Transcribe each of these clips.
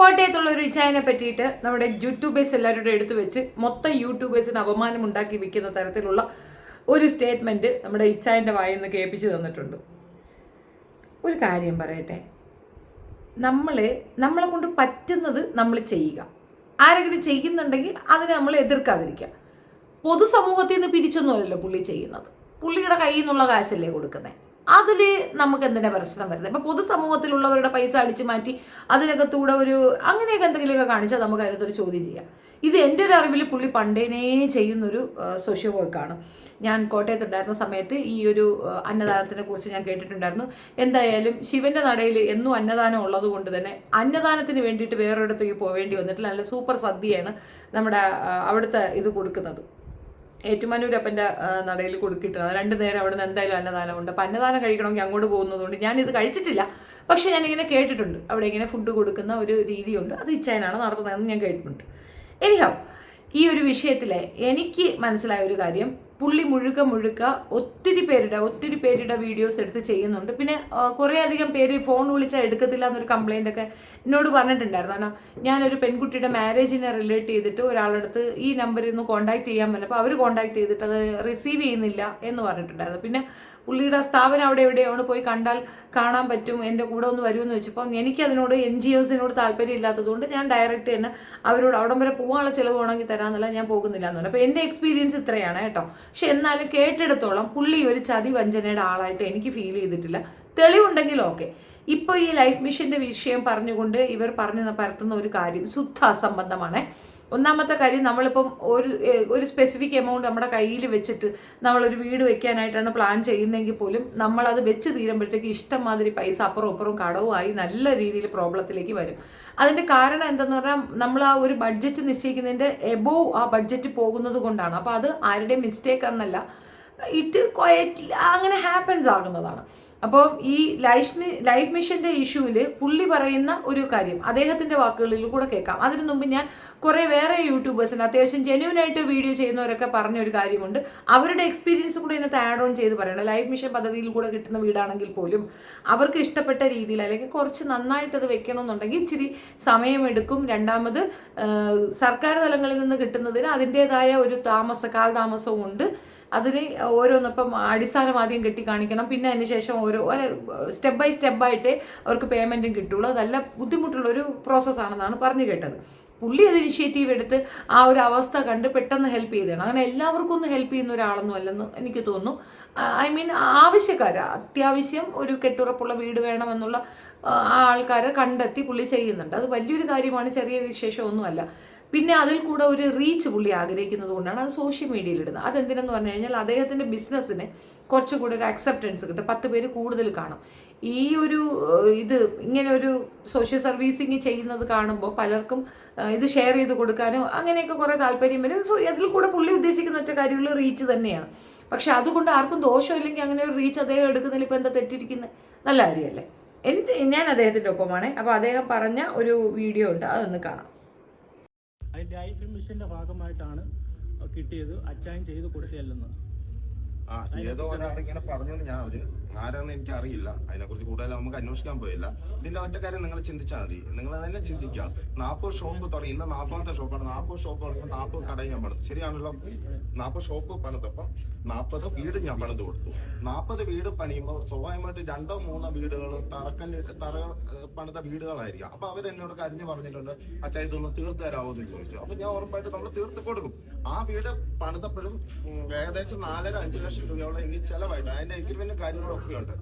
കോട്ടയത്തുള്ള ഒരു ഇച്ചായനെ പറ്റിയിട്ട് നമ്മുടെ യൂട്യൂബേഴ്സ് എല്ലാവരുടെ എടുത്തു വെച്ച് മൊത്തം യൂട്യൂബേഴ്സിന് അപമാനം ഉണ്ടാക്കി വിൽക്കുന്ന തരത്തിലുള്ള ഒരു സ്റ്റേറ്റ്മെന്റ് നമ്മുടെ ഇച്ചായന്റെ വായിൽ നിന്ന് കേൾപ്പിച്ചു തന്നിട്ടുണ്ട്. ഒരു കാര്യം പറയട്ടെ. നമ്മൾ നമ്മളെ കൊണ്ട് പറ്റുന്നത് നമ്മൾ ചെയ്യുക. ആരെങ്കിലും ചെയ്യുന്നുണ്ടെങ്കിൽ അതിനെ നമ്മൾ എതിർക്കാതിരിക്കുക. പൊതുസമൂഹത്തിൽ നിന്ന് പിരിച്ചൊന്നുമല്ലല്ലോ പുള്ളി ചെയ്യുന്നത്. പുള്ളിയുടെ കയ്യിൽ നിന്നുള്ള കാശല്ലേ കൊടുക്കുന്നത് അതിൽ നമുക്ക് എന്തിനാ പ്രശ്നം വരുന്നത്? ഇപ്പം പൊതുസമൂഹത്തിലുള്ളവരുടെ പൈസ അടിച്ചു മാറ്റി അതിനകത്തൂടെ ഒരു അങ്ങനെയൊക്കെ എന്തെങ്കിലുമൊക്കെ കാണിച്ചാൽ നമുക്ക് അതിനകത്തൊരു ചോദ്യം ചെയ്യാം. ഇത് എന്റെ ഒരു അറിവിൽ പുള്ളി പണ്ടേനേ ചെയ്യുന്നൊരു സോഷ്യോ വർക്കാണ് ഞാൻ കോട്ടയത്തുണ്ടായിരുന്ന സമയത്ത് ഈ ഒരു അന്നദാനത്തിനെ കുറിച്ച് ഞാൻ കേട്ടിട്ടുണ്ടായിരുന്നു. എന്തായാലും ശിവന്റെ നടയിൽ എന്നും അന്നദാനം ഉള്ളത് കൊണ്ട് തന്നെ അന്നദാനത്തിന് വേണ്ടിയിട്ട് വേറൊരിടത്തേക്ക് പോവേണ്ടി വന്നിട്ടില്ല. നല്ല സൂപ്പർ സദ്യയാണ് നമ്മുടെ അവിടുത്തെ ഇത് കൊടുക്കുന്നത്. ഏറ്റുമാനൂരപ്പന്റെ നടയിൽ കൊടുക്കിട്ട് രണ്ട് നേരം അവിടെ നിന്ന് എന്തായാലും അന്നദാനമുണ്ട് അപ്പം അന്നദാനം കഴിക്കണമെങ്കിൽ അങ്ങോട്ട് പോകുന്നതുകൊണ്ട് ഞാനിത് കഴിച്ചിട്ടില്ല. പക്ഷേ ഞാനിങ്ങനെ കേട്ടിട്ടുണ്ട്. അവിടെ ഇങ്ങനെ ഫുഡ് കൊടുക്കുന്ന ഒരു രീതിയുണ്ട്. അത് ഇച്ചയനാണ് നടത്തുന്നതെന്ന് ഞാൻ കേട്ടിട്ടുണ്ട്. എനിഹൗ ഈ ഒരു വിഷയത്തിലെ എനിക്ക് മനസ്സിലായ ഒരു കാര്യം പുള്ളി മുഴുക മുഴുക്ക ഒത്തിരി പേരുടെ ഒത്തിരി പേരുടെ വീഡിയോസ് എടുത്ത് ചെയ്യുന്നുണ്ട്. പിന്നെ കുറേ അധികം പേര് ഫോൺ വിളിച്ചാൽ എടുക്കത്തില്ല എന്നൊരു കംപ്ലൈന്റ് ഒക്കെ എന്നോട് പറഞ്ഞിട്ടുണ്ടായിരുന്നു. കാരണം ഞാനൊരു പെൺകുട്ടിയുടെ മാരേജിനെ റിലേറ്റ് ചെയ്തിട്ട് ഒരാളടുത്ത് ഈ നമ്പറിൽ നിന്ന് കോൺടാക്ട് ചെയ്യാൻ പറഞ്ഞപ്പോൾ അവർ കോൺടാക്ട് ചെയ്തിട്ട് അത് റിസീവ് ചെയ്യുന്നില്ല എന്ന് പറഞ്ഞിട്ടുണ്ടായിരുന്നു. പിന്നെ പുള്ളിയുടെ സ്ഥാപനം അവിടെ എവിടെയാണ് പോയി കണ്ടാൽ കാണാൻ പറ്റും എന്റെ കൂടെ ഒന്ന് വരുമെന്ന് വെച്ചപ്പോൾ എനിക്കതിനോട് എൻ ജി ഒസിനോട് താല്പര്യം ഇല്ലാത്തതുകൊണ്ട് ഞാൻ ഡയറക്റ്റ് തന്നെ അവരോട് അവിടം വരെ പോകാനുള്ള ചിലവ് വേണമെങ്കിൽ തരാമെന്നല്ല ഞാൻ പോകുന്നില്ല എന്ന് പറഞ്ഞു. അപ്പോൾ എന്റെ എക്സ്പീരിയൻസ് ഇത്രയാണ് കേട്ടോ. പക്ഷെ എന്നാലും കേട്ടിടത്തോളം പുള്ളി ഒരു ചതി വഞ്ചനയുടെ ആളായിട്ട് എനിക്ക് ഫീൽ ചെയ്തിട്ടില്ല. തെളിവുണ്ടെങ്കിൽ ഓക്കെ ഇപ്പോൾ ഈ ലൈഫ് മിഷന്റെ വിഷയം പറഞ്ഞുകൊണ്ട് ഇവർ പറഞ്ഞു പരത്തുന്ന ഒരു കാര്യം ശുദ്ധ അസംബന്ധമാണ് ഒന്നാമത്തെ കാര്യം നമ്മളിപ്പം ഒരു ഒരു സ്പെസിഫിക് എമൗണ്ട് നമ്മുടെ കയ്യിൽ വെച്ചിട്ട് നമ്മളൊരു വീട് വെക്കാനായിട്ടാണ് പ്ലാൻ ചെയ്യുന്നതെങ്കിൽ പോലും നമ്മളത് വെച്ച് തീരുമ്പോഴത്തേക്ക് ഇഷ്ടം മാതിരി പൈസ അപ്പുറം ഇപ്പുറം കടവുമായി നല്ല രീതിയിൽ പ്രോബ്ലത്തിലേക്ക് വരും. അതിന്റെ കാരണം എന്തെന്ന് പറഞ്ഞാൽ നമ്മൾ ആ ഒരു ബഡ്ജറ്റ് നിശ്ചയിക്കുന്നതിന്റെ എബോവ് ആ ബഡ്ജറ്റ് പോകുന്നത് കൊണ്ടാണ്. അപ്പോൾ അത് ആരുടെയും മിസ്റ്റേക്ക് എന്നല്ല. ഇറ്റ് ക്വയറ്റ് അങ്ങനെ ഹാപ്പൻസ് ആകുന്നതാണ്. അപ്പോൾ ഈ ലൈഫ് ലൈഫ് മിഷന്റെ ഇഷ്യൂവിൽ പുള്ളി പറയുന്ന ഒരു കാര്യം അദ്ദേഹത്തിന്റെ വാക്കുകളിൽ കൂടെ കേൾക്കാം. അതിനു മുമ്പ് ഞാൻ കുറേ വേറെ യൂട്യൂബേഴ്സിന് അത്യാവശ്യം ജെന്യൂൻ ആയിട്ട് വീഡിയോ ചെയ്യുന്നവരൊക്കെ പറഞ്ഞ ഒരു കാര്യമുണ്ട്. അവരുടെ എക്സ്പീരിയൻസ് കൂടെ ഇതിനകത്ത് ആഡ് ഓൺ ചെയ്ത് പറയണം. ലൈഫ് മിഷൻ പദ്ധതിയിൽ കൂടെ കിട്ടുന്ന വീടാണെങ്കിൽ പോലും അവർക്ക് ഇഷ്ടപ്പെട്ട രീതിയിൽ അല്ലെങ്കിൽ കുറച്ച് നന്നായിട്ട് അത് വെക്കണമെന്നുണ്ടെങ്കിൽ ഇച്ചിരി സമയമെടുക്കും. രണ്ടാമത് സർക്കാർ തലങ്ങളിൽ നിന്ന് കിട്ടുന്നതിന് അതിന്റേതായ ഒരു താമസ കാലതാമസവും ഉണ്ട്. അതിന് ഓരോന്നിപ്പം അടിസ്ഥാനം ആദ്യം കെട്ടി കാണിക്കണം. പിന്നെ അതിന് ശേഷം ഓരോ ഓരോ സ്റ്റെപ്പ് ബൈ സ്റ്റെപ്പായിട്ട് അവർക്ക് പേയ്മെന്റും കിട്ടുള്ളൂ. അതല്ല ബുദ്ധിമുട്ടുള്ള ഒരു പ്രോസസ്സാണെന്നാണ് പറഞ്ഞു കേട്ടത്. പുള്ളി അത് ഇനിഷ്യേറ്റീവ് എടുത്ത് ആ ഒരു അവസ്ഥ കണ്ട് പെട്ടെന്ന് ഹെൽപ്പ് ചെയ്തതാണ്. അങ്ങനെ എല്ലാവർക്കും ഒന്ന് ഹെൽപ്പ് ചെയ്യുന്ന ഒരാളൊന്നും അല്ലെന്ന് എനിക്ക് തോന്നുന്നു. ഐ മീൻ ആവശ്യക്കാർ അത്യാവശ്യം ഒരു കെട്ടുറപ്പുള്ള വീട് വേണമെന്നുള്ള ആ ആൾക്കാരെ കണ്ടെത്തി പുള്ളി ചെയ്യുന്നുണ്ട്. അത് വലിയൊരു കാര്യമാണ് ചെറിയ വിശേഷമൊന്നുമല്ല. പിന്നെ അതിൽ കൂടെ ഒരു റീച്ച് പുള്ളി ആഗ്രഹിക്കുന്നത് കൊണ്ടാണ് അത് സോഷ്യൽ മീഡിയയിൽ ഇടുന്നത്. അതെന്തിനെന്ന് പറഞ്ഞു കഴിഞ്ഞാൽ അദ്ദേഹത്തിന്റെ ബിസിനസ്സിന് കുറച്ചുകൂടെ ഒരു അക്സെപ്റ്റൻസ് കിട്ടും. പത്ത് പേര് കൂടുതൽ കാണും. ഈ ഒരു ഇത് ഇങ്ങനെ ഒരു സോഷ്യൽ സർവീസിങ് ചെയ്യുന്നത് കാണുമ്പോൾ പലർക്കും ഇത് ഷെയർ ചെയ്ത് കൊടുക്കാനും അങ്ങനെയൊക്കെ കുറേ താല്പര്യം വരും. സോ അതിൽ കൂടെ പുള്ളി ഉദ്ദേശിക്കുന്ന ഒറ്റ കാര്യമുള്ള റീച്ച് തന്നെയാണ്. പക്ഷെ അതുകൊണ്ട് ആർക്കും ദോഷമില്ലെങ്കിൽ അങ്ങനെ ഒരു റീച്ച് അദ്ദേഹം എടുക്കുന്നതിൽ ഇപ്പോൾ എന്താ തെറ്റിരിക്കുന്നത്? നല്ല കാര്യമല്ലേ? എന്റെ ഞാൻ അദ്ദേഹത്തിന്റെ ഒപ്പമാണ്. അപ്പോൾ അദ്ദേഹം പറഞ്ഞ ഒരു വീഡിയോ ഉണ്ട് അതൊന്ന് കാണാം. അതിന്റെ ലൈഫ് മിഷന്റെ ഭാഗമായിട്ടാണ് കിട്ടിയത്. അച്ചായൻ ചെയ്ത് കൊടുത്തതല്ലെന്ന് ആ ഏതോ ഒരാളിങ്ങനെ പറഞ്ഞു ഞാൻ അറിഞ്ഞു ആരാന്ന് എനിക്ക് അറിയില്ല അതിനെ കുറിച്ച് കൂടുതൽ നമുക്ക് അന്വേഷിക്കാൻ പോയില്ല. ഇതിന്റെ ഒറ്റ കാര്യം നിങ്ങൾ ചിന്തിച്ചാൽ മതി. നിങ്ങൾ തന്നെ ചിന്തിക്കാം നാൽപ്പത് ഷോപ്പ് തുടങ്ങി. ഇന്ന് നാൽപ്പതാമത്തെ ഷോപ്പാണ് നാൽപ്പത് ഷോപ്പ് തുടങ്ങി. നാൽപ്പത് കട ഞാൻ പണിത്. ശരിയാണല്ലോ? നാൽപ്പത് ഷോപ്പ് പണിതപ്പം നാൽപ്പത് വീട് ഞാൻ പണിത് കൊടുത്തു. നാൽപ്പത് വീട് പണിയുമ്പോൾ സ്വാഭാവികമായിട്ട് രണ്ടോ മൂന്നോ വീടുകൾ തറക്കല്ല് തറ പണിത വീടുകളായിരിക്കാം. അപ്പൊ അവരെന്നോട് കരിഞ്ഞു പറഞ്ഞിട്ടുണ്ട് അച്ഛാ ഇതൊന്ന് തീർത്ത് തരാമോ? എന്ന് ചോദിച്ചു. അപ്പൊ ഞാൻ ഉറപ്പായിട്ട് നമ്മൾ തീർത്ത് കൊടുക്കും. ആ വീട് പണിതപ്പോഴും ഏകദേശം നാലര അഞ്ച് ലക്ഷം രൂപയോളം എനിക്ക് ചെലവായിട്ട് അതിന്റെ എഗ്രിമെന്റും കാര്യങ്ങളൊക്കെ ഉണ്ട്.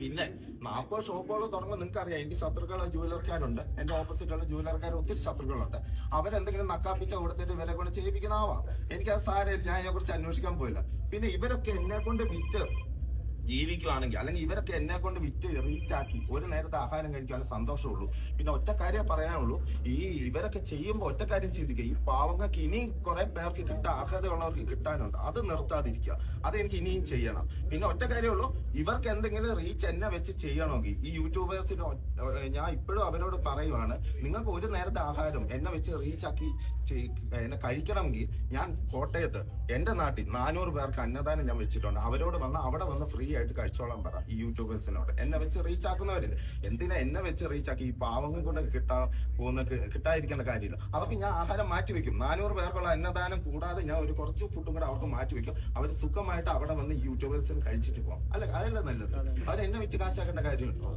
പിന്നെ നാൽപ്പത് ഷോപ്പുകൾ തുടങ്ങുമ്പോൾ നിങ്ങൾക്ക് അറിയാം എനിക്ക് ശത്രുക്കൾ ജുവലർക്കാരുണ്ട് എന്റെ ഓപ്പോസിറ്റുള്ള ജുവലർക്കാർ ഒത്തിരി ശത്രുക്കളുണ്ട്. അവരെന്തെങ്കിലും നക്കാപ്പിച്ച കൊടുത്തിട്ട് വില കൊണ്ട് ചെയ്യിപ്പിക്കുന്നതാവാം എനിക്കത് സാരമില്ല ഞാൻ അതിനെ കുറിച്ച് അന്വേഷിക്കാൻ പോയില്ല. പിന്നെ ഇവരൊക്കെ എന്നെ കൊണ്ട് വിറ്റ് ജീവിക്കുവാണെങ്കിൽ അല്ലെങ്കിൽ ഇവരൊക്കെ എന്നെ കൊണ്ട് വിറ്റ് റീച്ചാക്കി ഒരു നേരത്തെ ആഹാരം കഴിക്കാൻ സന്തോഷമുള്ളൂ. പിന്നെ ഒറ്റ കാര്യം പറയാനുള്ളൂ ഈ ഇവരൊക്കെ ചെയ്യുമ്പോൾ ഒറ്റ കാര്യം ചിന്തിക്കുക ഈ പാവങ്ങൾക്ക് ഇനിയും കുറെ പേർക്ക് കിട്ടാൻ അർഹതയുള്ളവർക്ക് കിട്ടാനുണ്ട്. അത് നിർത്താതിരിക്കുക. അത് എനിക്ക് ഇനിയും ചെയ്യണം. പിന്നെ ഒറ്റ കാര്യമുള്ളൂ ഇവർക്ക് എന്തെങ്കിലും റീച്ച് എന്നെ വെച്ച് ചെയ്യണമെങ്കിൽ ഈ യൂട്യൂബേഴ്സിന് ഞാൻ ഇപ്പോഴും അവരോട് പറയുവാണ് നിങ്ങൾക്ക് ഒരു നേരത്തെ ആഹാരം എന്നെ വെച്ച് റീച്ചാക്കി എന്നെ കഴിക്കണമെങ്കിൽ ഞാൻ കോട്ടയത്ത് എന്റെ നാട്ടിൽ നാനൂറ് പേർക്ക് അന്നദാനം ഞാൻ വെച്ചിട്ടുണ്ട്. അവരോട് വന്ന് അവിടെ വന്ന് ഫ്രീ ആയിട്ട് കഴിച്ചോളാൻ പറ ഈ യൂട്യൂബേഴ്സിനോട്. എന്നെ വെച്ച് റീച്ച് ആക്കുന്നവരില്ല. എന്തിനാ എന്നെ വെച്ച് റീച്ച് ആക്കി? ഈ പാവങ്ങൾ കൊണ്ട് കിട്ടാ പോകുന്ന കിട്ടാതിരിക്കേണ്ട കാര്യമില്ല. അവർക്ക് ഞാൻ ആഹാരം മാറ്റി വെക്കും. നാനൂറ് പേർക്കുള്ള അന്നദാനം കൂടാതെ ഞാൻ ഒരു കുറച്ച് ഫുഡും കൂടെ അവർക്ക് മാറ്റി വെക്കും. അവർ സുഖമായിട്ട് അവിടെ വന്ന് യൂട്യൂബേഴ്സിന് കഴിച്ചിട്ട് പോകും അല്ല അതല്ല നല്ലത്. അവർ എന്നെ വെച്ച് കാശാക്കേണ്ട കാര്യമുണ്ടോ?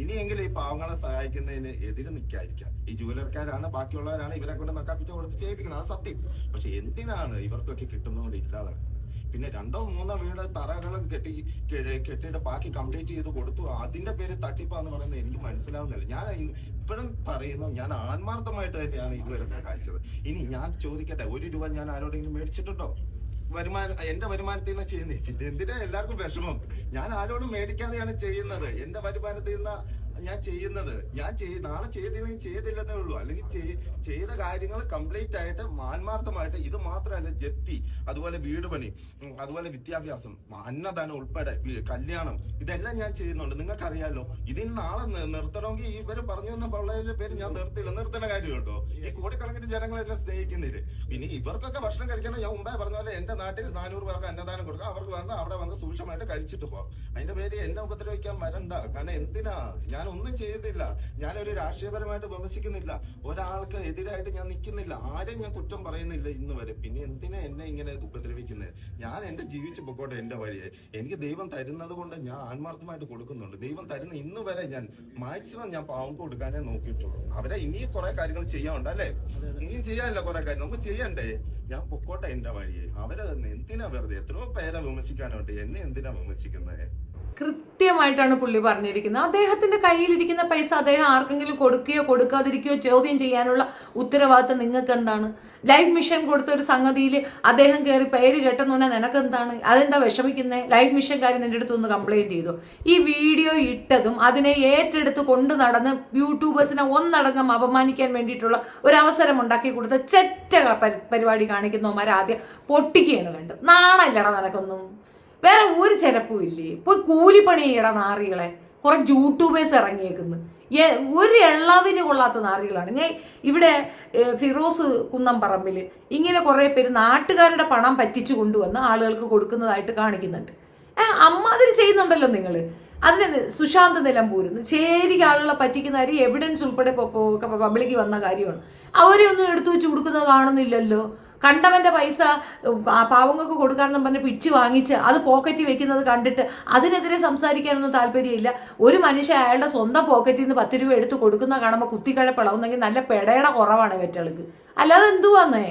ഇനിയെങ്കിലും ഈ പാവങ്ങളെ സഹായിക്കുന്നതിന് എതിരെ നിൽക്കാതിരിക്കാം ഈ ജൂലർക്കാരാണ് ബാക്കിയുള്ളവരാണ് ഇവരെ കൊണ്ട് നക്കാപ്പിച്ച കൊടുത്ത് ചെയ്യിപ്പിക്കുന്നത്. അത് സത്യം. പക്ഷെ എന്തിനാണ് ഇവർക്കൊക്കെ കിട്ടുന്നതുകൊണ്ട് ഇല്ലാതാക്കുന്നത്? പിന്നെ രണ്ടോ മൂന്നോ വീട് തറകൾ കെട്ടി കെട്ടിയിട്ട് ബാക്കി കംപ്ലീറ്റ് ചെയ്ത് കൊടുത്തു. അതിന്റെ പേര് തട്ടിപ്പാന്ന് പറയുന്നത് എനിക്ക് മനസ്സിലാവുന്നില്ല. ഞാൻ ഇപ്പോഴും പറയുന്നു ഞാൻ ആത്മാർത്ഥമായിട്ട് തന്നെയാണ് ഇതുവരെ സഹായിച്ചത്. ഇനി ഞാൻ ചോദിക്കട്ടെ ഒരു രൂപ ഞാൻ ആരോടെങ്കിലും മേടിച്ചിട്ടുണ്ടോ? വരുമാനം എന്റെ വരുമാനത്തിൽ നിന്ന് ചെയ്യുന്നത് എന്തിനാ എല്ലാവർക്കും വിഷമം? ഞാൻ ആരോടും മേടിക്കാതെയാണ് ചെയ്യുന്നത്. എന്റെ വരുമാനത്തിൽ നിന്ന് ഞാൻ ചെയ്യുന്നത്. ഞാൻ നാളെ ചെയ്തില്ലെങ്കിൽ ചെയ്തില്ലെന്നേ ഉള്ളൂ. അല്ലെങ്കിൽ ചെയ്ത കാര്യങ്ങൾ കംപ്ലീറ്റ് ആയിട്ട് മാന്മാർത്ഥമായിട്ട് ഇത് മാത്രമല്ല ജപ്തി അതുപോലെ വീട് പണി അതുപോലെ വിദ്യാഭ്യാസം അന്നദാനം ഉൾപ്പെടെ കല്യാണം ഇതെല്ലാം ഞാൻ ചെയ്യുന്നുണ്ട്. നിങ്ങൾക്കറിയാലോ ഇതിന് നാളെ നിർത്തണമെങ്കിൽ ഇവർ പറഞ്ഞു തന്ന പിള്ളേരുടെ പേര് ഞാൻ നിർത്തില്ല നിർത്തേണ്ട കാര്യം കേട്ടോ. ഈ കോടിക്കണക്കിന് ജനങ്ങളെല്ലാം സ്നേഹിക്കുന്നില്ല? പിന്നെ ഇവർക്കൊക്കെ ഭക്ഷണം കഴിക്കണം. ഞാൻ മുമ്പേ പറഞ്ഞ പോലെ എന്റെ നാട്ടിൽ നാനൂറ് പേർക്ക് അന്നദാനം കൊടുക്കുക അവർക്ക് വേണ്ട അവിടെ വന്ന് സൂക്ഷ്മമായിട്ട് കഴിച്ചിട്ട് പോകാം അതിന്റെ പേര് എന്നെ ഉപദ്രവിക്കാൻ വരണ്ട. കാരണം എന്തിനാ? ഞാൻ ഒന്നും ചെയ്തില്ല ഞാനൊരു രാഷ്ട്രീയപരമായിട്ട് വിമർശിക്കുന്നില്ല. ഒരാൾക്ക് എതിരായിട്ട് ഞാൻ നിൽക്കുന്നില്ല. ആരെയും ഞാൻ കുറ്റം പറയുന്നില്ല ഇന്ന് വരെ. പിന്നെ എന്തിനാ എന്നെ ഇങ്ങനെ ഉപദ്രവിക്കുന്നത് ഞാൻ എന്റെ ജീവിച്ചു പൊക്കോട്ടെ എന്റെ വഴിയെ. എനിക്ക് ദൈവം തരുന്നത് കൊണ്ട് ഞാൻ ആത്മാർത്ഥമായിട്ട് കൊടുക്കുന്നുണ്ട്. ദൈവം തരുന്ന ഇന്ന് വരെ ഞാൻ മാക്സിമം ഞാൻ പാവം കൊടുക്കാനേ നോക്കിയിട്ടുള്ളൂ. അവരെ ഇനിയും കുറെ കാര്യങ്ങൾ ചെയ്യാനുണ്ട് അല്ലേ? ഇനിയും ചെയ്യാനില്ല കുറെ കാര്യം? നമുക്ക് ചെയ്യണ്ടേ? ഞാൻ പൊക്കോട്ടെ എന്റെ വഴിയെ. അവരെ എന്തിനാ വെറുതെ? എത്രയോ പേരെ വിമർശിക്കാനുണ്ട്. എന്നെ എന്തിനാ വിമർശിക്കുന്നത് കൃത്യമായിട്ടാണ് പുള്ളി പറഞ്ഞിരിക്കുന്നത്. അദ്ദേഹത്തിന്റെ കയ്യിലിരിക്കുന്ന പൈസ അദ്ദേഹം ആർക്കെങ്കിലും കൊടുക്കുകയോ കൊടുക്കാതിരിക്കുകയോ ചോദ്യം ചെയ്യാനുള്ള ഉത്തരവാദിത്തം നിങ്ങൾക്ക് എന്താണ് ലൈഫ് മിഷൻ കൊടുത്ത ഒരു സംഗതിയിൽ അദ്ദേഹം കയറി പേര് കേട്ടെന്ന് പറഞ്ഞാൽ നിനക്ക് എന്താണ് അതെന്താ വിഷമിക്കുന്നത് ലൈഫ് മിഷൻ കാര്യം എന്റെ അടുത്ത് ഒന്ന് കംപ്ലൈന്റ് ചെയ്തു? ഈ വീഡിയോ ഇട്ടതും അതിനെ ഏറ്റെടുത്ത് കൊണ്ടു നടന്ന് യൂട്യൂബേഴ്സിനെ ഒന്നടങ്കം അപമാനിക്കാൻ വേണ്ടിയിട്ടുള്ള ഒരു അവസരം ഉണ്ടാക്കി കൊടുത്ത ചെറ്റ പരി- പരിപാടി കാണിക്കുന്നവന്മാർ ആദ്യം പൊട്ടിക്കുകയാണ് വേണ്ടത് നാണല്ലടാ നിനക്കൊന്നും. വേറെ ഒരു ചിലപ്പും ഇല്ലേ? പോയി കൂലിപ്പണി ചെയ്യണം നാറികളെ. കുറെ യൂട്യൂബേഴ്സ് ഇറങ്ങിയേക്കുന്നു. ഒരു എള്ളവിന് കൊള്ളാത്ത നാറികളാണ്. ഞാൻ ഇവിടെ ഫിറോസ് ഫിറോസ് കുന്നംപറമ്പിൽ ഇങ്ങനെ കുറേ പേര് നാട്ടുകാരുടെ പണം പറ്റിച്ചു കൊണ്ടുവന്ന് ആളുകൾക്ക് കൊടുക്കുന്നതായിട്ട് കാണിക്കുന്നുണ്ട്. അമ്മാതിരി ചെയ്യുന്നുണ്ടല്ലോ നിങ്ങൾ അതിന് സുശാന്ത് നിലമ്പൂരുന്നു ശരിക്കും ആളുകളെ പറ്റിക്കുന്ന കാര്യം എവിഡൻസ് ഉൾപ്പെടെ പബ്ലിക്ക് വന്ന കാര്യമാണ്. അവരെ ഒന്നും എടുത്തു വെച്ച് കൊടുക്കുന്നത് കാണുന്നില്ലല്ലോ. കണ്ടവന്റെ പൈസ പാവങ്ങൾക്ക് കൊടുക്കാണെന്നും പറഞ്ഞ് പിടിച്ച് വാങ്ങിച്ച് അത് പോക്കറ്റിൽ വെക്കുന്നത് കണ്ടിട്ട് അതിനെതിരെ സംസാരിക്കാനൊന്നും താല്പര്യമില്ല. ഒരു മനുഷ്യൻ അയാളുടെ സ്വന്തം പോക്കറ്റിൽ നിന്ന് പത്ത് രൂപ എടുത്ത് കൊടുക്കുന്ന കാണുമ്പോൾ കുത്തിക്കഴപ്പിളവുന്നെങ്കിൽ നല്ല പെടയുടെ കുറവാണ് വെറ്റകൾക്ക് അല്ലാതെ എന്തുവാന്നേ?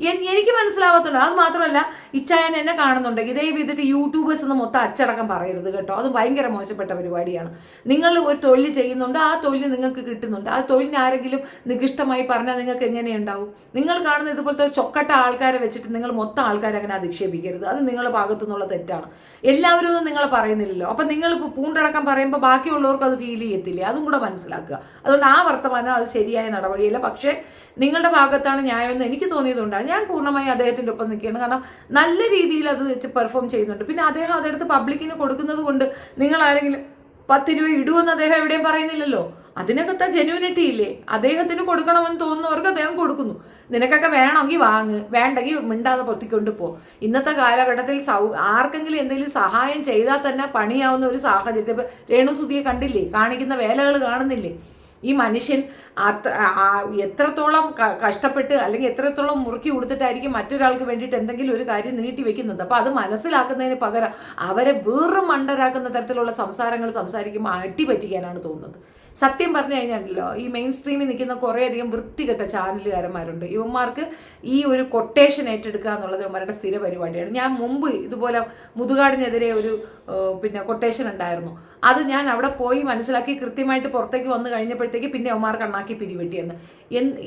എനിക്ക് മനസ്സിലാവത്തുള്ളൂ. അത് മാത്രമല്ല ഇച്ചായൻ എന്നെ കാണുന്നുണ്ടെങ്കിൽ ദയവ് ചെയ്തിട്ട് യൂട്യൂബേഴ്സ് എന്ന് മൊത്തം അച്ചടക്കം പറയരുത് കേട്ടോ. അത് ഭയങ്കര മോശപ്പെട്ട പരിപാടിയാണ്. നിങ്ങൾ ഒരു തൊഴിൽ ചെയ്യുന്നുണ്ട് ആ തൊഴിൽ നിങ്ങൾക്ക് കിട്ടുന്നുണ്ട്. ആ തൊഴിലിന് ആരെങ്കിലും നികൃഷ്ടമായി പറഞ്ഞാൽ നിങ്ങൾക്ക് എങ്ങനെയുണ്ടാവും? നിങ്ങൾ കാണുന്ന ഇതുപോലത്തെ ചൊക്കട്ട ആൾക്കാരെ വെച്ചിട്ട് നിങ്ങൾ മൊത്തം ആൾക്കാരെ അങ്ങനെ അധിക്ഷേപിക്കരുത്. അത് നിങ്ങളുടെ ഭാഗത്തു നിന്നുള്ള തെറ്റാണ്. എല്ലാവരും ഒന്നും നിങ്ങൾ പറയുന്നില്ലല്ലോ. അപ്പം നിങ്ങൾ ഇപ്പോൾ പൂണ്ടടക്കം പറയുമ്പോൾ ബാക്കിയുള്ളവർക്ക് അത് ഫീൽ ചെയ്യത്തില്ലേ? അതും കൂടെ മനസ്സിലാക്കുക. അതുകൊണ്ട് ആ വർത്തമാനം അത് ശരിയായ നടപടിയല്ല. പക്ഷേ നിങ്ങളുടെ ഭാഗത്താണ് ന്യായമെന്ന് എനിക്ക് ഞാൻ പൂർണമായി അദ്ദേഹത്തിന്റെ ഒപ്പം നിൽക്കുകയാണ്. കാരണം നല്ല രീതിയിൽ അത് വെച്ച് പെർഫോം ചെയ്യുന്നുണ്ട്. പിന്നെ അദ്ദേഹം അതെടുത്ത് പബ്ലിക്കിന് കൊടുക്കുന്നത് കൊണ്ട് നിങ്ങൾ ആരെങ്കിലും പത്ത് രൂപ ഇടുമെന്ന് അദ്ദേഹം എവിടെയും പറയുന്നില്ലല്ലോ. അതിനകത്ത് ജെന്യൂനിറ്റി ഇല്ലേ? അദ്ദേഹത്തിന് കൊടുക്കണമെന്ന് തോന്നുന്നവർക്ക് അദ്ദേഹം കൊടുക്കുന്നു. നിനക്കൊക്കെ വേണമെങ്കിൽ വാങ്ങ്. വേണ്ടെങ്കിൽ മിണ്ടാതെ പൊത്തിക്കൊണ്ട് പോ. ഇന്നത്തെ കാലഘട്ടത്തിൽ സൗ ആർക്കെങ്കിലും എന്തെങ്കിലും സഹായം ചെയ്താൽ തന്നെ പണിയാവുന്ന ഒരു സാഹചര്യത്തിൽ രേണു രേണുസുതിയെ കണ്ടില്ലേ? കാണിക്കുന്ന വേലകൾ കാണുന്നില്ലേ? ഈ മനുഷ്യൻ അത്ര എത്രത്തോളം കഷ്ടപ്പെട്ട് അല്ലെങ്കിൽ എത്രത്തോളം മുറുക്കി കൊടുത്തിട്ടായിരിക്കും മറ്റൊരാൾക്ക് വേണ്ടിയിട്ട് എന്തെങ്കിലും ഒരു കാര്യം നീട്ടി വെക്കുന്നത്. അപ്പോൾ അത് മനസ്സിലാക്കുന്നതിന് പകരം അവരെ വെറും മണ്ടരാക്കുന്ന തരത്തിലുള്ള സംസാരങ്ങൾ സംസാരിക്കുമ്പോൾ അടി പറ്റിക്കാനാണ് തോന്നുന്നത്. സത്യം പറഞ്ഞു കഴിഞ്ഞാലല്ലോ ഈ മെയിൻ സ്ട്രീമിൽ നിൽക്കുന്ന കുറേയധികം വൃത്തികെട്ട ചാനലുകാരന്മാരുണ്ട്. ഇവന്മാർക്ക് ഈ ഒരു കൊട്ടേഷൻ ഏറ്റെടുക്കുക എന്നുള്ളത് ഇവന്മാരുടെ സ്ഥിര പരിപാടിയാണ്. ഞാൻ മുമ്പ് ഇതുപോലെ മുതുകാടിനെതിരെ ഒരു പിന്നെ കൊട്ടേഷൻ ഉണ്ടായിരുന്നു. അത് ഞാൻ അവിടെ പോയി മനസ്സിലാക്കി കൃത്യമായിട്ട് പുറത്തേക്ക് വന്നു കഴിഞ്ഞപ്പോഴത്തേക്ക് പിന്നെ അവന്മാർ അണ്ണാക്കി പിരിവെട്ടിയെന്ന്.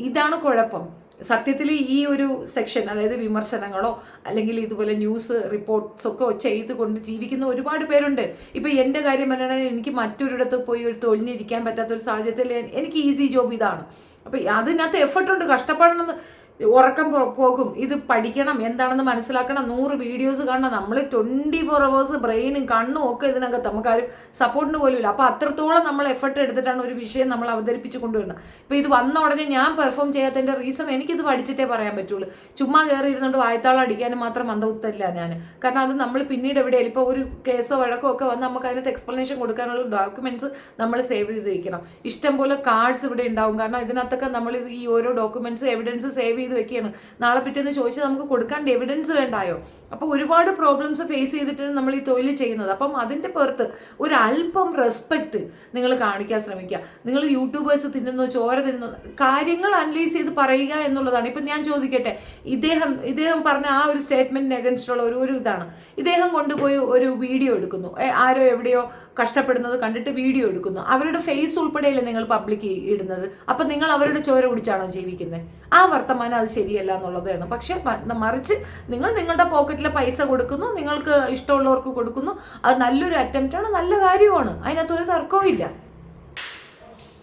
ഇതാണ് കുഴപ്പം. സത്യത്തിൽ ഈ ഒരു സെക്ഷൻ അതായത് വിമർശനങ്ങളോ അല്ലെങ്കിൽ ഇതുപോലെ ന്യൂസ് റിപ്പോർട്ട്സ് ഒക്കെ ചെയ്തുകൊണ്ട് ജീവിക്കുന്ന ഒരുപാട് പേരുണ്ട്. ഇപ്പം എന്റെ കാര്യം പറയുകയാണെങ്കിൽ എനിക്ക് മറ്റൊരിടത്ത് പോയി ഒരു തൊഴിഞ്ഞിരിക്കാൻ പറ്റാത്ത ഒരു സാഹചര്യത്തിൽ എനിക്ക് ഈസി ജോബ് ഇതാണ്. അപ്പോൾ അതിനകത്ത് എഫർട്ട് ഉണ്ട്. കഷ്ടപ്പെടണമെന്ന് ഉറക്കം പോകും. ഇത് പഠിക്കണം എന്താണെന്ന് മനസ്സിലാക്കണം. നൂറ് വീഡിയോസ് കാണണം. നമ്മൾ ട്വന്റി ഫോർ അവേഴ്സ് ബ്രെയിനും കണ്ണും ഒക്കെ ഇതിനകത്ത് നമുക്ക് ആരും സപ്പോർട്ടിന് പോലും ഇല്ല അപ്പോൾ അത്രത്തോളം നമ്മൾ എഫർട്ട് എടുത്തിട്ടാണ് ഒരു വിഷയം നമ്മൾ അവതരിപ്പിച്ച് കൊണ്ടുവരുന്നത്. ഇപ്പോൾ ഇത് വന്ന ഉടനെ ഞാൻ പെർഫോം ചെയ്യാത്തതിന്റെ റീസൺ എനിക്കിത് പഠിച്ചിട്ടേ പറയാൻ പറ്റുള്ളൂ. ചുമ്മാ കയറി ഇരുന്നുകൊണ്ട് വായത്താളം അടിക്കാനും മാത്രം മന്ദബുദ്ധമില്ല ഞാൻ കാരണം അത് നമ്മൾ പിന്നീട് എവിടെയാലും ഇപ്പോൾ ഒരു കേസോ വഴക്കോ ഒക്കെ വന്ന് നമുക്ക് അതിനകത്ത് എക്സ്പ്ലനേഷൻ കൊടുക്കാനുള്ള ഡോക്യുമെന്റ്സ് നമ്മൾ സേവ് ചെയ്ത് വയ്ക്കണം ഇഷ്ടംപോലെ കാർഡ്സ് ഇവിടെ ഉണ്ടാവും. കാരണം ഇതിനകത്തൊക്കെ നമ്മൾ ഈ ഓരോ ഡോക്യുമെന്റ്സ് എവിഡൻസ് സേവ് ചെയ്ത് വെക്കുകയാണ്. നാളെ പിറ്റേന്ന് ചോദിച്ചാൽ നമുക്ക് കൊടുക്കാൻ എവിഡൻസ് വേണ്ടായോ? അപ്പോൾ ഒരുപാട് പ്രോബ്ലംസ് ഫേസ് ചെയ്തിട്ട് നമ്മൾ ഈ തൊഴിൽ ചെയ്യുന്നത്. അപ്പം അതിന്റെ പുറത്ത് ഒരു അല്പം റെസ്പെക്റ്റ് നിങ്ങൾ കാണിക്കാൻ ശ്രമിക്കുക. നിങ്ങൾ യൂട്യൂബേഴ്സ് തിന്നുന്നു ചോര തിന്നുന്നു കാര്യങ്ങൾ അനലൈസ് ചെയ്ത് പറയുക എന്നുള്ളതാണ്. ഇപ്പം ഞാൻ ചോദിക്കട്ടെ ഇദ്ദേഹം ഇദ്ദേഹം പറഞ്ഞ ആ ഒരു സ്റ്റേറ്റ്മെന്റിന് അഗൻസ്റ്റുള്ള ഒരു ഒരു ഇതാണ്. ഇദ്ദേഹം കൊണ്ടുപോയി ഒരു വീഡിയോ എടുക്കുന്നു. ആരോ എവിടെയോ കഷ്ടപ്പെടുന്നത് കണ്ടിട്ട് വീഡിയോ എടുക്കുന്നു. അവരുടെ ഫേസ് ഉൾപ്പെടെയല്ലേ നിങ്ങൾ പബ്ലിക് ഇടുന്നത്? അപ്പം നിങ്ങൾ അവരുടെ ചോര കുടിച്ചാണോ ജീവിക്കുന്നത്? ആ വർത്തമാനം അത് ശരിയല്ല എന്നുള്ളതാണ്. പക്ഷേ മറിച്ച് നിങ്ങൾ നിങ്ങളുടെ പോക്കറ്റിലെ പൈസ കൊടുക്കുന്നു നിങ്ങൾക്ക് ഇഷ്ടമുള്ളവർക്ക് കൊടുക്കുന്നു. അത് നല്ലൊരു അറ്റംപ്റ്റാണ് നല്ല കാര്യമാണ് അതിനകത്ത് ഒരു തർക്കവും ഇല്ല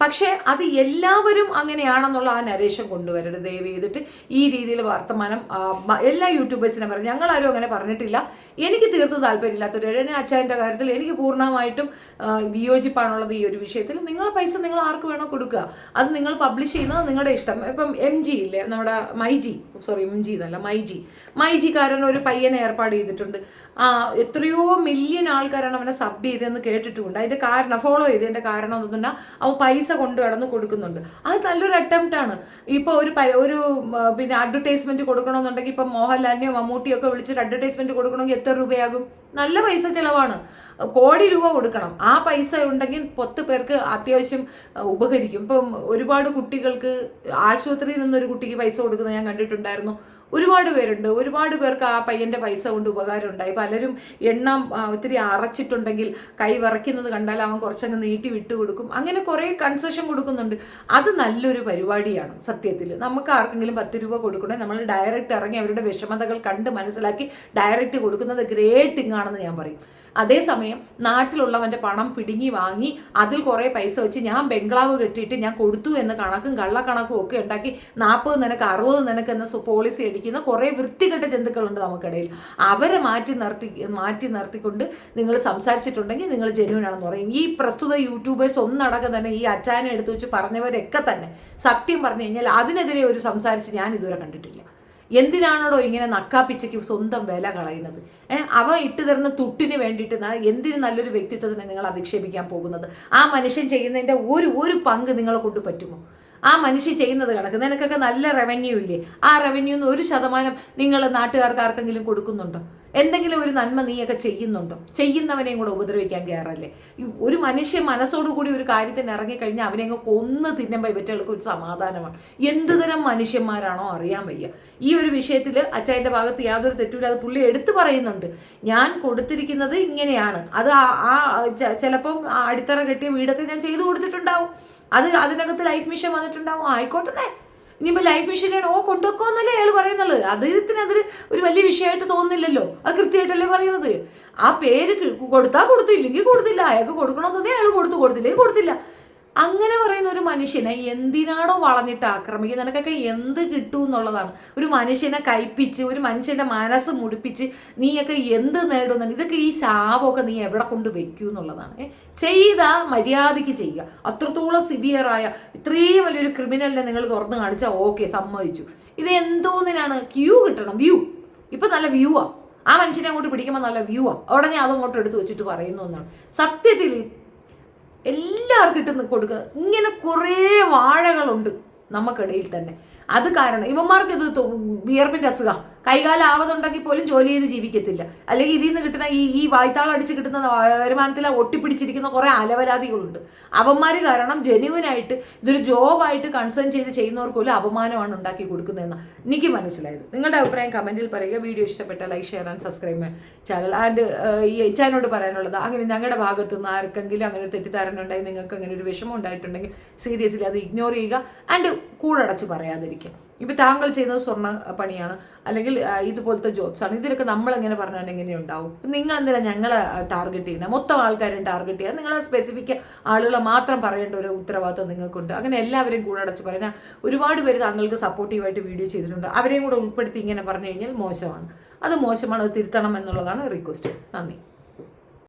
പക്ഷേ അത് എല്ലാവരും അങ്ങനെയാണെന്നുള്ള ആ നരേഷൻ കൊണ്ടുവരരുത്. ദയവ് ചെയ്തിട്ട് ഈ രീതിയിൽ വർത്തമാനം എല്ലാ യൂട്യൂബേഴ്സിനെ പറഞ്ഞു ഞങ്ങളാരും അങ്ങനെ പറഞ്ഞിട്ടില്ല. എനിക്ക് തീർത്തും താല്പര്യമില്ലാത്തൊരു എന്നെ അച്ചായന്റെ കാര്യത്തിൽ എനിക്ക് പൂർണമായിട്ടും വിയോജിപ്പാണുള്ളത് ഈ ഒരു വിഷയത്തിൽ. നിങ്ങൾ പൈസ നിങ്ങൾ ആർക്ക് വേണോ കൊടുക്കുക. അത് നിങ്ങൾ പബ്ലിഷ് ചെയ്യുന്നത് നിങ്ങളുടെ ഇഷ്ടം. ഇപ്പം എം ജി ഇല്ലേ? നമ്മുടെ മൈജി സോറി എം ജി എന്നല്ല മൈജി. മൈജിക്കാരൻ ഒരു പയ്യനെ ഏർപ്പാട് ചെയ്തിട്ടുണ്ട്. ആ എത്രയോ മില്യൺ ആൾക്കാരാണ് അവനെ സബ് ചെയ്തതെന്ന് കേട്ടിട്ടുണ്ട് അതിന്റെ കാരണം ഫോളോ ചെയ്തതിന്റെ കാരണം എന്ന് പറഞ്ഞാൽ അവൻ പൈസ കൊണ്ടു കടന്ന് കൊടുക്കുന്നുണ്ട്. അത് നല്ലൊരു അറ്റംപ്റ്റ് ആണ്. ഇപ്പോൾ ഒരു ഒരു പിന്നെ അഡ്വർടൈസ്മെന്റ് കൊടുക്കണമെന്നുണ്ടെങ്കിൽ ഇപ്പം മോഹൻലാലിനെയോ മമ്മൂട്ടിയോ ഒക്കെ വിളിച്ചൊരു അഡ്വർടൈസ്മെന്റ് കൊടുക്കണമെങ്കിൽ എത്ര രൂപയാകും? നല്ല പൈസ ചിലവാണ്. കോടി രൂപ കൊടുക്കണം. ആ പൈസ ഉണ്ടെങ്കിൽ പത്ത് പേർക്ക് അത്യാവശ്യം ഉപകരിക്കും. ഇപ്പം ഒരുപാട് കുട്ടികൾക്ക് ആശുപത്രിയിൽ നിന്നൊരു കുട്ടിക്ക് പൈസ കൊടുക്കുന്നത് ഞാൻ കണ്ടിട്ടുണ്ടായിരുന്നു. ഒരുപാട് പേരുണ്ട്. ഒരുപാട് പേർക്ക് ആ പയ്യന്റെ പൈസ കൊണ്ട് ഉപകാരം ഉണ്ടായി പലരും എണ്ണം ഒത്തിരി അറച്ചിട്ടുണ്ടെങ്കിൽ കൈ വിറയ്ക്കുന്നത് കണ്ടാൽ അവൻ കുറച്ചങ്ങ് നീട്ടി വിട്ടു കൊടുക്കും. അങ്ങനെ കുറേ കൺസെഷൻ കൊടുക്കുന്നുണ്ട്. അത് നല്ലൊരു പരിപാടിയാണ് സത്യത്തിൽ. നമുക്ക് ആർക്കെങ്കിലും പത്ത് രൂപ കൊടുക്കണേ നമ്മൾ ഡയറക്റ്റ് ഇറങ്ങി അവരുടെ വിഷമതകൾ കണ്ട് മനസ്സിലാക്കി ഡയറക്റ്റ് കൊടുക്കുന്നത് ഗ്രേറ്റ് തിങ് ആണെന്ന് ഞാൻ പറയും. അതേസമയം നാട്ടിലുള്ളവന്റെ പണം പിടുങ്ങി വാങ്ങി അതിൽ കുറേ പൈസ വെച്ച് ഞാൻ ബംഗ്ലാവ് കെട്ടിയിട്ട് ഞാൻ കൊടുത്തു എന്ന കണക്കും കള്ളക്കണക്കും ഒക്കെ ഉണ്ടാക്കി നാൽപ്പത് നിനക്ക് അറുപത് നിനക്ക് എന്ന പോളിസി അടിക്കുന്ന കുറേ വൃത്തികെട്ട ജന്തുക്കളുണ്ട് നമുക്കിടയിൽ. അവരെ മാറ്റി നിർത്തി മാറ്റി നിർത്തിക്കൊണ്ട് നിങ്ങൾ സംസാരിച്ചിട്ടുണ്ടെങ്കിൽ നിങ്ങൾ ജെന്യൂൻ ആണെന്ന് പറയും. ഈ പ്രസ്തുത യൂട്യൂബേഴ്സ് ഒന്നടക്കം തന്നെ ഈ അച്ചാനെ എടുത്തു വെച്ച് പറഞ്ഞവരൊക്കെ തന്നെ സത്യം പറഞ്ഞു കഴിഞ്ഞാൽ അതിനെതിരെ ഒരു സംസാരിച്ച് ഞാൻ ഇതുവരെ കണ്ടിട്ടില്ല. എന്തിനാണോടോ ഇങ്ങനെ നക്കാപ്പിച്ചയ്ക്ക് സ്വന്തം വില കളയുന്നത്? അവ ഇട്ട് തരുന്ന തുട്ടിന് വേണ്ടിയിട്ട് എന്തിന് നല്ലൊരു വ്യക്തിത്വത്തിനെ നിങ്ങൾ അധിക്ഷേപിക്കാൻ പോകുന്നത്? ആ മനുഷ്യൻ ചെയ്യുന്നതിന്റെ ഒരു ഒരു പങ്ക് നിങ്ങളെ കൊണ്ട് പറ്റുമോ? ആ മനുഷ്യൻ ചെയ്യുന്നത് കണക്ക്. നിനക്കൊക്കെ നല്ല റവന്യൂ ഇല്ലേ? ആ റവന്യൂന്ന് ഒരു ശതമാനം നിങ്ങൾ നാട്ടുകാർക്ക് ആർക്കെങ്കിലും കൊടുക്കുന്നുണ്ടോ? എന്തെങ്കിലും ഒരു നന്മ നീയൊക്കെ ചെയ്യുന്നുണ്ടോ? ചെയ്യുന്നവനെയും കൂടെ ഉപദ്രവിക്കാൻ കയറല്ലേ ഒരു മനുഷ്യൻ മനസ്സോടുകൂടി ഒരു കാര്യത്തിന് ഇറങ്ങിക്കഴിഞ്ഞാൽ അവനെ അങ്ങ് കൊന്ന് തിന്നുമ്പോൾ ഇവറ്റകൾക്ക് ഒരു സമാധാനമാണ്. എന്തുതരം മനുഷ്യന്മാരാണോ അറിയാൻ വയ്യ. ഈ ഒരു വിഷയത്തിൽ അച്ചായന്റെ ഭാഗത്ത് യാതൊരു തെറ്റുമില്ല. അത് പുള്ളി എടുത്തു പറയുന്നുണ്ട്. ഞാൻ കൊടുത്തിരിക്കുന്നത് ഇങ്ങനെയാണ്. അത് ആ- ചിലപ്പം അടിത്തറ കെട്ടിയ വീടൊക്കെ ഞാൻ ചെയ്തു കൊടുത്തിട്ടുണ്ടാവും. അത് അതിനകത്ത് ലൈഫ് മിഷൻ വന്നിട്ടുണ്ടാവും. ആയിക്കോട്ടെ ഇനിയിപ്പോൾ ലൈഫ് മിഷനാണ് ഓ കൊണ്ടുവെക്കോന്നല്ലേ അയാൾ പറയുന്നത്. അദ്ദേഹത്തിന് അതിൽ ഒരു വലിയ വിഷയമായിട്ട് തോന്നുന്നില്ലല്ലോ. അത് കൃത്യമായിട്ടല്ലേ പറയുന്നത്. ആ പേര് കൊടുത്താൽ കൊടുത്തു ഇല്ലെങ്കിൽ കൊടുത്തില്ല. അയാൾക്ക് കൊടുക്കണമെന്നുണ്ടെങ്കിൽ അയാൾ കൊടുത്തു കൊടുത്തില്ലെങ്കിൽ കൊടുത്തില്ല. അങ്ങനെ പറയുന്ന ഒരു മനുഷ്യനെ എന്തിനാണോ വളഞ്ഞിട്ട് ആക്രമിക്കുന്നത്? നിനക്കൊക്കെ എന്ത് കിട്ടും എന്നുള്ളതാണ്. ഒരു മനുഷ്യനെ കയ്പിച്ച് ഒരു മനുഷ്യന്റെ മനസ്സ് മുടിപ്പിച്ച് നീയൊക്കെ എന്ത് നേടുന്നു ഇതൊക്കെ ഈ ശാപമൊക്കെ നീ എവിടെ കൊണ്ട് വെക്കൂ എന്നുള്ളതാണ്. ചെയ്ത മര്യാദയ്ക്ക് ചെയ്യുക. അത്രത്തോളം സിവിയറായ ഇത്രയും വലിയൊരു ക്രിമിനലിനെ നിങ്ങൾ തുറന്നു കാണിച്ചാൽ ഓക്കെ സമ്മതിച്ചു. ഇത് എന്തോന്നിനാണ്? ക്യൂ കിട്ടണം. വ്യൂ ഇപ്പൊ നല്ല വ്യൂ ആ. ആ മനുഷ്യനെ അങ്ങോട്ട് പിടിക്കുമ്പോൾ നല്ല വ്യൂ ആ. ഉടനെ അതങ്ങോട്ട് എടുത്ത് വെച്ചിട്ട് പറയുന്നു എന്നാണ്. സത്യത്തിൽ എല്ലാവർക്കും ഇട്ട് കൊടുക്കുക ഇങ്ങനെ കുറേ വാഴകളുണ്ട് നമുക്കിടയിൽ തന്നെ. അത് കാരണം ഇവന്മാർക്ക് ഇത് വിയർപ്പിന്റെ അസുഖം. കൈകാലം ആവതുണ്ടെങ്കിൽ പോലും ജോലി ചെയ്ത് ജീവിക്കത്തില്ല. അല്ലെങ്കിൽ ഇതിൽ നിന്ന് കിട്ടുന്ന ഈ ഈ വായ്ത്താളം അടിച്ച് കിട്ടുന്ന വരുമാനത്തിൽ ഒട്ടിപ്പിടിച്ചിരിക്കുന്ന കുറേ അലവലാദികളുണ്ട് അവന്മാർ കാരണം ജെന്യുവനായിട്ട് ഇതൊരു ജോബായിട്ട് കൺസേൺ ചെയ്ത് ചെയ്യുന്നവർക്ക് പോലും അപമാനമാണ് ഉണ്ടാക്കി കൊടുക്കുന്നതെന്ന് എനിക്ക് മനസ്സിലായത്. നിങ്ങളുടെ അഭിപ്രായം കമന്റിൽ പറയുക. വീഡിയോ ഇഷ്ടപ്പെട്ട like share and subscribe channel and ഈ ചാനലോട് പറയാനുള്ളത് അങ്ങനെ ഞങ്ങളുടെ ഭാഗത്തു നിന്ന് ആർക്കെങ്കിലും അങ്ങനെ ഒരു തെറ്റിദ്ധാരണ ഉണ്ടായി നിങ്ങൾക്ക് അങ്ങനെ ഒരു വിഷമം ഉണ്ടായിട്ടുണ്ടെങ്കിൽ സീരിയസ്ലി അത് ഇഗ്നോർ ചെയ്യുക. ആൻഡ് കൂടടച്ച് പറയാതിരിക്കുക. ഇപ്പം താങ്കൾ ചെയ്യുന്നത് സ്വർണ പണിയാണ്. അല്ലെങ്കിൽ ഇതുപോലത്തെ ജോബ്സാണ് ഇതിലൊക്കെ നമ്മളെങ്ങനെ പറഞ്ഞാൽ എങ്ങനെ ഉണ്ടാവും നിങ്ങൾ എന്തിനാ ഞങ്ങളെ ടാർഗറ്റ് ചെയ്യുന്നത്? മൊത്തം ആൾക്കാരും ടാർഗറ്റ് ചെയ്യുക. നിങ്ങളെ സ്പെസിഫിക് ആളുകളെ മാത്രം പറയേണ്ട ഒരു ഉത്തരവാദിത്വം നിങ്ങൾക്കുണ്ട്. അങ്ങനെ എല്ലാവരെയും കൂടെ അടച്ച് പറഞ്ഞാൽ ഒരുപാട് പേര് താങ്കൾക്ക് സപ്പോർട്ടീവായിട്ട് വീഡിയോ ചെയ്തിട്ടുണ്ട്. അവരെയും കൂടെ ഉൾപ്പെടുത്തി ഇങ്ങനെ പറഞ്ഞു കഴിഞ്ഞാൽ മോശമാണ്. അത് മോശമാണ്. അത് തിരുത്തണം എന്നുള്ളതാണ് റിക്വസ്റ്റ് നന്ദി.